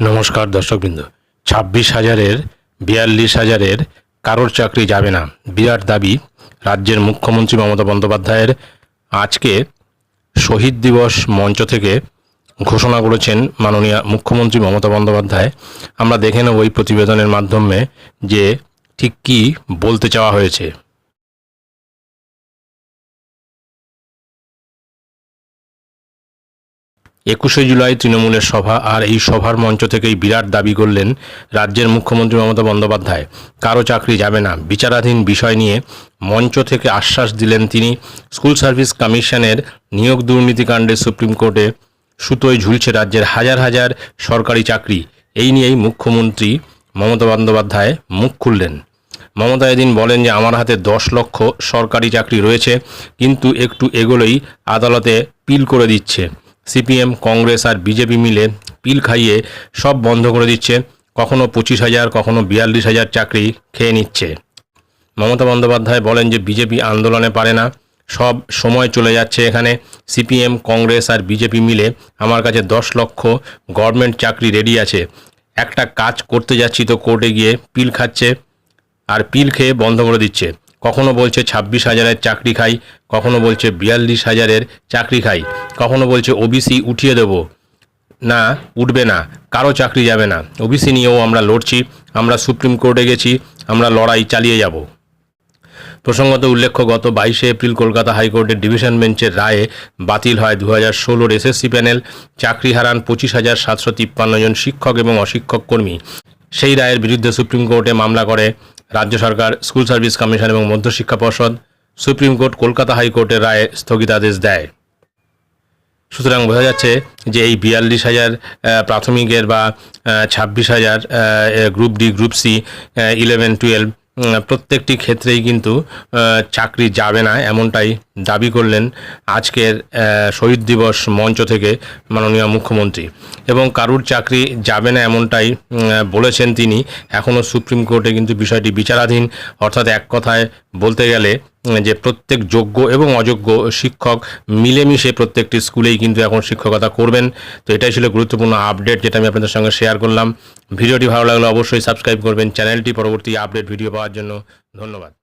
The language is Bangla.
নমস্কার দর্শকবৃন্দ। ছাব্বিশ হাজারের, বিয়াল্লিশ হাজারের কারোর চাকরি যাবে না। বিরাট দাবি রাজ্যের মুখ্যমন্ত্রী মমতা বন্দ্যোপাধ্যায়ের। আজকে শহীদ দিবস মঞ্চ থেকে ঘোষণা করেছেন মাননীয় মুখ্যমন্ত্রী মমতা বন্দ্যোপাধ্যায়। আমরা দেখে নেব ওই প্রতিবেদনের মাধ্যমে যে ঠিক কী বলতে চাওয়া হয়েছে। একুশে জুলাই তৃণমূলের সভা, আর এই সভার মঞ্চ থেকেই বিরাট দাবি করলেন রাজ্যের মুখ্যমন্ত্রী মমতা বন্দ্যোপাধ্যায়। কারও চাকরি যাবে না। বিচারাধীন বিষয় নিয়ে মঞ্চ থেকে আশ্বাস দিলেন তিনি। স্কুল সার্ভিস কমিশনের নিয়োগ দুর্নীতিকাণ্ডে সুপ্রিম কোর্টে সুতোয় ঝুলছে রাজ্যের হাজার হাজার সরকারি চাকরি। এই নিয়েই মুখ্যমন্ত্রী মমতা বন্দ্যোপাধ্যায় মুখ খুললেন। মমতা এদিন বলেন যে, আমার হাতে দশ লক্ষ সরকারি চাকরি রয়েছে, কিন্তু একটু এগোলেই আদালতে পিল করে দিচ্ছে। সিপিএম, কংগ্রেস আর বিজেপি মিলে পিল খাইয়ে সব বন্ধ করে দিচ্ছে। কখনো পঁচিশ হাজার, কখনো বিয়াল্লিশ হাজার চাকরি খেয়ে নিচ্ছে। মমতা বন্দ্যোপাধ্যায় বলেন যে বিজেপি আন্দোলনে পারে না। সব সময় চলে যাচ্ছে এখানে। সিপিএম, কংগ্রেস আর বিজেপি মিলে আমার কাছে দশ লক্ষ গভর্নমেন্ট চাকরি রেডি আছে। একটা কাজ করতে যাচ্ছি তো কোর্টে গিয়ে পিল খাচ্ছে। আর পিল খেয়ে বন্ধ করে দিচ্ছে। কখনো বলছে ছাব্বিশ হাজারের চাকরি খাই কখনো বলছে বিয়াল্লিশ হাজারের চাকরি খাই, কখনো বলছে ওবিসি উঠিয়ে দেব। না, উঠবে না, কারও চাকরি যাবে না। ওবিসি নিয়েও আমরা লড়ছি, আমরা সুপ্রিম কোর্টে গেছি, আমরা লড়াই চালিয়ে যাব। প্রসঙ্গত উল্লেখ্য, গত বাইশে এপ্রিল কলকাতা হাইকোর্টের ডিভিশন বেঞ্চের রায়ে বাতিল হয় দু হাজার ষোলোর এসএসসি প্যানেল। চাকরি হারান পঁচিশ হাজার সাতশো তিপ্পান্ন জন শিক্ষক এবং অশিক্ষক কর্মী। সেই রায়ের বিরুদ্ধে সুপ্রিম কোর্টে মামলা করে রাজ্য সরকার, স্কুল সার্ভিস কমিশন এবং মধ্যশিক্ষা পর্ষদ। সুপ্রিম কোর্ট কলকাতা হাইকোর্টের রায়ে স্থগিতাদেশ দেয়। সুতরাং বোঝা যাচ্ছে যে এই বিয়াল্লিশ হাজার প্রাথমিকের বা ছাব্বিশ হাজার group D, group C eleven, twelve প্রত্যেকটি ক্ষেত্রেই কিন্তু চাকরি যাবে না এমনটাই দাবি করলেন আজকের শহীদ দিবস মঞ্চ থেকে মাননীয় মুখ্যমন্ত্রী। এবং কারুর চাকরি যাবে না এমনটাই বলেছেন তিনি। এখনও সুপ্রিম কোর্টে কিন্তু বিষয়টি বিচারাধীন। অর্থাৎ এক কথায় বলতে গেলে যে প্রত্যেক যোগ্য এবং অযোগ্য শিক্ষক মিলেমিশে প্রত্যেকটি স্কুলেই কিন্তু এখন শিক্ষকতা করবেন। তো এটাই ছিল গুরুত্বপূর্ণ আপডেট যেটা আমি আপনাদের সঙ্গে শেয়ার করলাম। ভিডিওটি ভালো লাগলে অবশ্যই সাবস্ক্রাইব করবেন। চ্যানেলটি পরবর্তী আপডেট ভিডিও পাওয়ার জন্য ধন্যবাদ।